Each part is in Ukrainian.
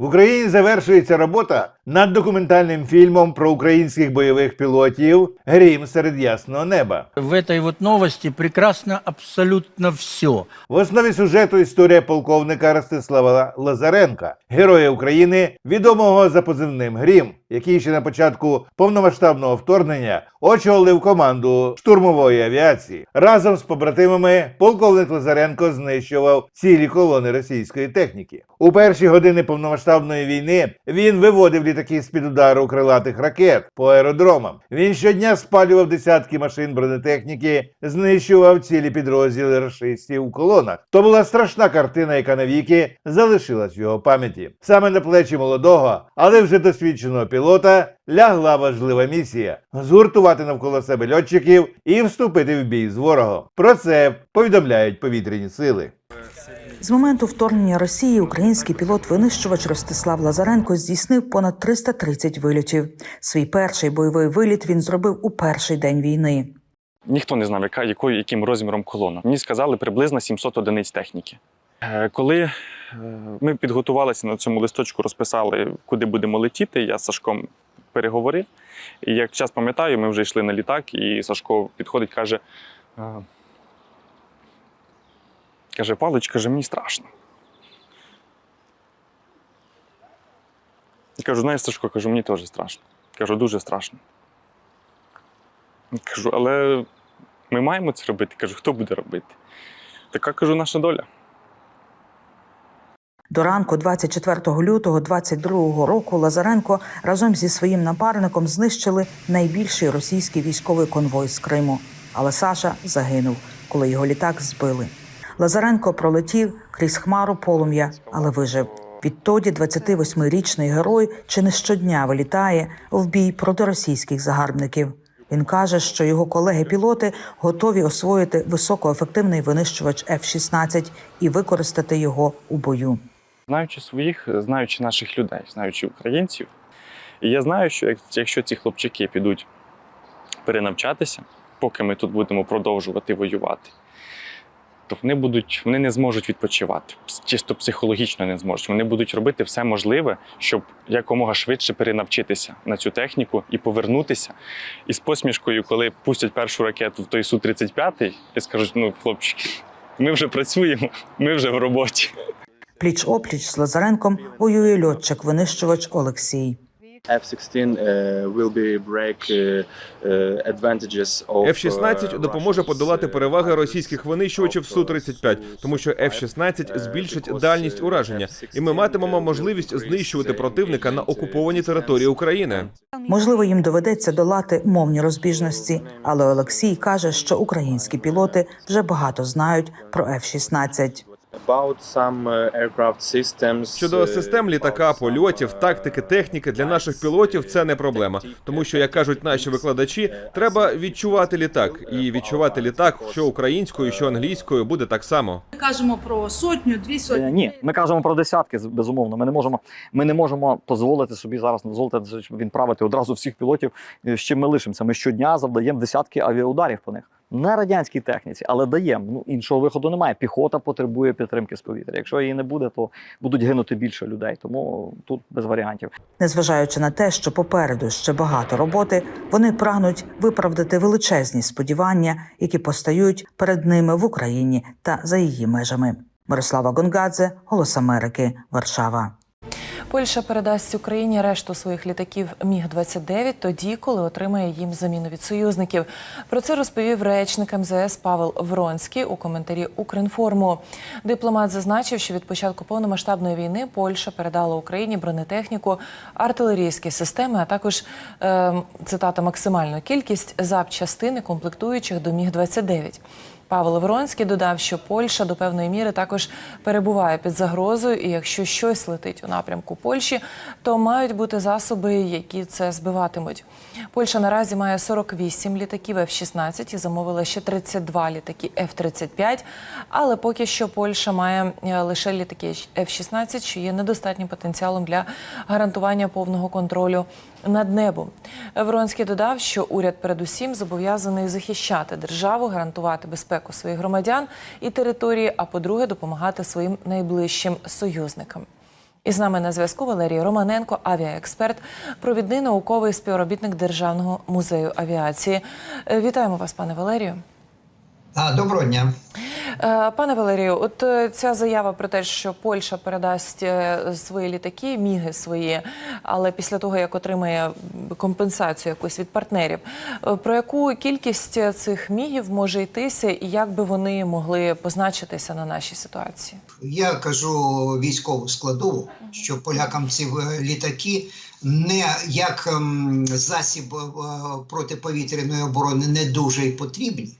В Україні завершується робота над документальним фільмом про українських бойових пілотів Грім серед ясного неба. В этой вот новости прекрасно абсолютно все. В основі сюжету історія полковника Ростислава Лазаренка, героя України, відомого за позивним Грім, який ще на початку повномасштабного вторгнення очолив команду штурмової авіації. Разом з побратимами полковник Лазаренко знищував цілі колони російської техніки. У перші години повномасштабної війни він виводив літаки з-під удару крилатих ракет по аеродромам. Він щодня спалював десятки машин бронетехніки, знищував цілі підрозділи рашистів у колонах. То була страшна картина, яка навіки залишилась в його пам'яті. Саме на плечі молодого, але вже досвідченого пілота лягла важлива місія згуртувати навколо себе льотчиків і вступити в бій з ворогом. Про це повідомляють повітряні сили. З моменту вторгнення Росії український пілот-винищувач Ростислав Лазаренко здійснив понад 330 вильотів. Свій перший бойовий виліт він зробив у перший день війни. Ніхто не знав, яка, якою, яким розміром колона. Мені сказали приблизно 700 одиниць техніки. Е, Коли е, ми підготувалися на цьому листочку, розписали, куди будемо летіти, я з Сашком переговорив. І як час пам'ятаю, ми вже йшли на літак, і Сашко підходить, каже: е, каже, Павлович, каже, мені страшно. Я кажу, знаєш, Сашко, кажу, мені теж страшно. Кажу, дуже страшно. Кажу, але ми маємо це робити. Кажу, хто буде робити? Така кажу, наша доля. До ранку 24 лютого 22 року Лазаренко разом зі своїм напарником знищили найбільший російський військовий конвой з Криму. Але Саша загинув, коли його літак збили. Лазаренко пролетів крізь хмару полум'я, але вижив. Відтоді 28-річний герой чи не щодня вилітає в бій проти російських загарбників. Він каже, що його колеги-пілоти готові освоїти високоефективний винищувач F-16 і використати його у бою. Знаючи своїх, знаючи наших людей, знаючи українців. І я знаю, що якщо ці хлопчики підуть перенавчатися, поки ми тут будемо продовжувати воювати, то вони будуть, вони не зможуть відпочивати. Чисто психологічно не зможуть. Вони будуть робити все можливе, щоб якомога швидше перенавчитися на цю техніку і повернутися. І з посмішкою, коли пустять першу ракету в той Су-35, і скажуть: ну, хлопчики, ми вже працюємо, ми вже в роботі. Пліч опліч з Лазаренком воює льотчик-винищувач Олексій. F-16 uh, will be break uh, uh, advantages of F-16 uh, допоможе подолати переваги російських винищувачів of, uh, Су-35, тому що F-16 збільшить дальність ураження, і ми матимемо можливість знищувати противника на окупованій території України. Можливо, їм доведеться долати мовні розбіжності, але Олексій каже, що українські пілоти вже багато знають про F-16. Uh, Щодо uh, систем літака, польотів, uh, тактики, техніки для наших пілотів це не проблема, тому що, як кажуть наші викладачі, треба відчувати літак і відчувати літак, що українською, що англійською буде так само. Ми кажемо про сотню, дві сотні. Е, Ні, ми кажемо про десятки, з- безумовно. Ми не можемо, ми не можемо дозволити собі зараз дозволити щоб відправити одразу всіх пілотів. е, з чим ми лишимося. Ми щодня завдаємо десятки авіаударів по них. На радянській техніці, але даємо. Ну іншого виходу немає. Піхота потребує підтримки з повітря. Якщо її не буде, то будуть гинути більше людей. Тому тут без варіантів. Незважаючи на те, що попереду ще багато роботи, вони прагнуть виправдати величезні сподівання, які постають перед ними в Україні та за її межами. Мирослава Гонгадзе, Голос Америки, Варшава. Польща передасть Україні решту своїх літаків Міг 29 тоді, коли отримає їм заміну від союзників. Про це розповів речник МЗС Павел Вронський у коментарі Укрінформу. Дипломат зазначив, що від початку повномасштабної війни Польща передала Україні бронетехніку, артилерійські системи, а також е, цитата максимальну кількість запчастини комплектуючих до Міг 29 Павел Вронський додав, що Польща до певної міри також перебуває під загрозою, і якщо щось летить у напрямку Польщі, то мають бути засоби, які це збиватимуть. Польща наразі має 48 літаків F-16 і замовила ще 32 літаки F-35, але поки що Польща має е, лише літаки F-16, що є недостатнім потенціалом для гарантування повного контролю над небом. Вронський додав, що уряд передусім зобов'язаний захищати державу, гарантувати безпеку своїх громадян і території, а по-друге, допомагати своїм найближчим союзникам. І з нами на зв'язку Валерій Романенко, авіаексперт, провідний науковий співробітник Державного музею авіації. Е, Вітаємо вас, пане Валерію. А, доброго дня. Е, Пане Валерію, от е, ця заява про те, що Польща передасть е, свої літаки, міги свої, але після того як отримає компенсацію якусь від партнерів, про яку кількість цих мігів може йтися, і як би вони могли позначитися на нашій ситуації? Я кажу військову складову, що полякам ці літаки не як ем, засіб протиповітряної оборони не дуже й потрібні.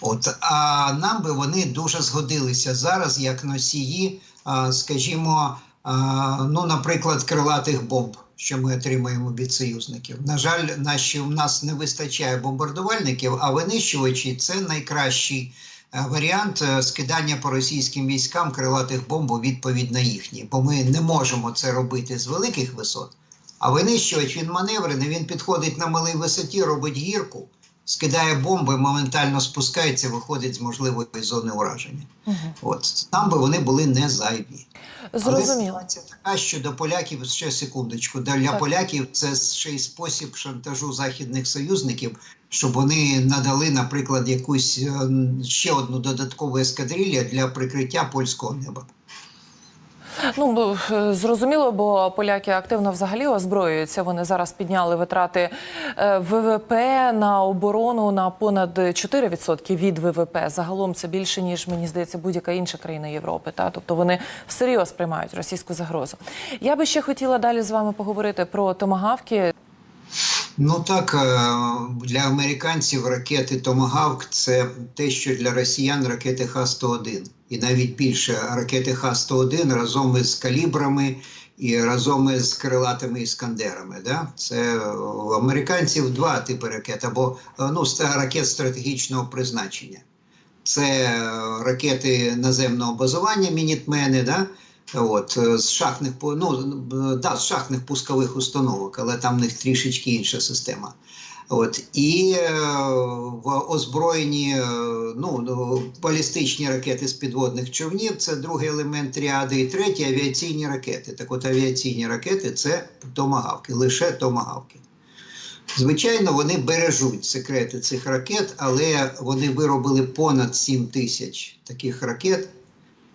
От, а нам би вони дуже згодилися зараз як носії, скажімо, ну, наприклад, крилатих бомб, що ми отримуємо від союзників. На жаль, наші, у нас не вистачає бомбардувальників, а винищувачі це найкращий е, варіант е, скидання по російським військам крилатих бомб у відповідь на їхні, бо ми не можемо це робити з великих висот. А винищувач він маневрений, він підходить на малій висоті, робить гірку, скидає бомби, моментально спускається, виходить з можливої зони ураження. От нам би вони були не зайві. Але Зрозуміло. ситуація така, що до поляків ще секундочку. Для Так. поляків це ще й спосіб шантажу західних союзників, щоб вони надали, наприклад, якусь е, ще одну додаткову ескадрилля для прикриття польського неба. Ну е, зрозуміло, бо поляки активно взагалі озброюються. Вони зараз підняли витрати е, ВВП на оборону на понад 4% від ВВП. Загалом це більше ніж мені здається будь-яка інша країна Європи. Та тобто вони всерйоз приймають російську загрозу. Я би ще хотіла далі з вами поговорити про томагавки. Ну так, е, для американців ракети Томагавк це те, що для росіян ракети Х-101. І навіть більше ракети Х-101 разом із калібрами і разом із крилатими іскандерами. Да? Це у американців два типи ракет, або е, ну, ракет стратегічного призначення. Це е, ракети наземного базування, мінітмени, да? От, е, з шахтних ну, е, да, з шахтних пускових установок, але там в них трішечки інша система. От, і е, в озброєні ну, балістичні ракети з підводних човнів це другий елемент тріади, і третій авіаційні ракети. Так от авіаційні ракети це томагавки, лише томагавки. Звичайно, вони бережуть секрети цих ракет, але вони виробили понад 7 тисяч таких ракет.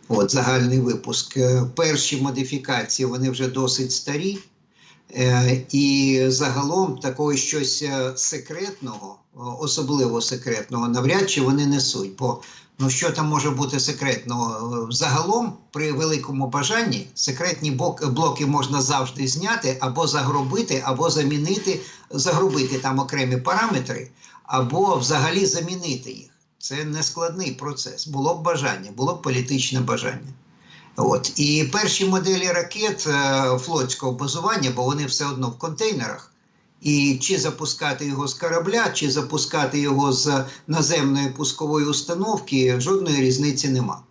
От загальний випуск. Е, Перші модифікації вони вже досить старі. Е, І загалом такого щось е, секретного, особливо секретного, навряд чи вони несуть. Бо ну що там може бути секретного? Загалом, при великому бажанні, секретні блоки можна завжди зняти або загробити, або замінити, загробити там окремі параметри, або взагалі замінити їх. Це не складний процес. Було б бажання, було б політичне бажання. От. І перші моделі ракет е, флотського базування, бо вони все одно в контейнерах. І чи запускати його з корабля, чи запускати його з наземної пускової установки, жодної різниці нема.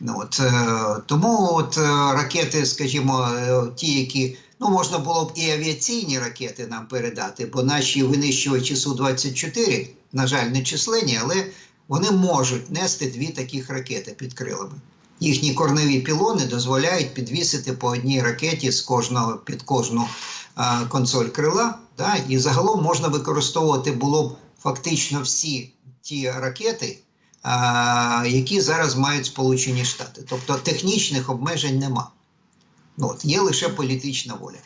Ну, от, е, тому от, е, ракети, скажімо, ті, які ну, можна було б і авіаційні ракети нам передати, бо наші винищувачі Су-24, на жаль, не численні, але вони можуть нести дві таких ракети під крилами. Їхні корневі пілони дозволяють підвісити по одній ракеті з кожного під кожну а, консоль крила. Да? І загалом можна використовувати було б фактично всі ті ракети, а, які зараз мають Сполучені Штати. Тобто технічних обмежень нема. Ну, от, є лише політична воля.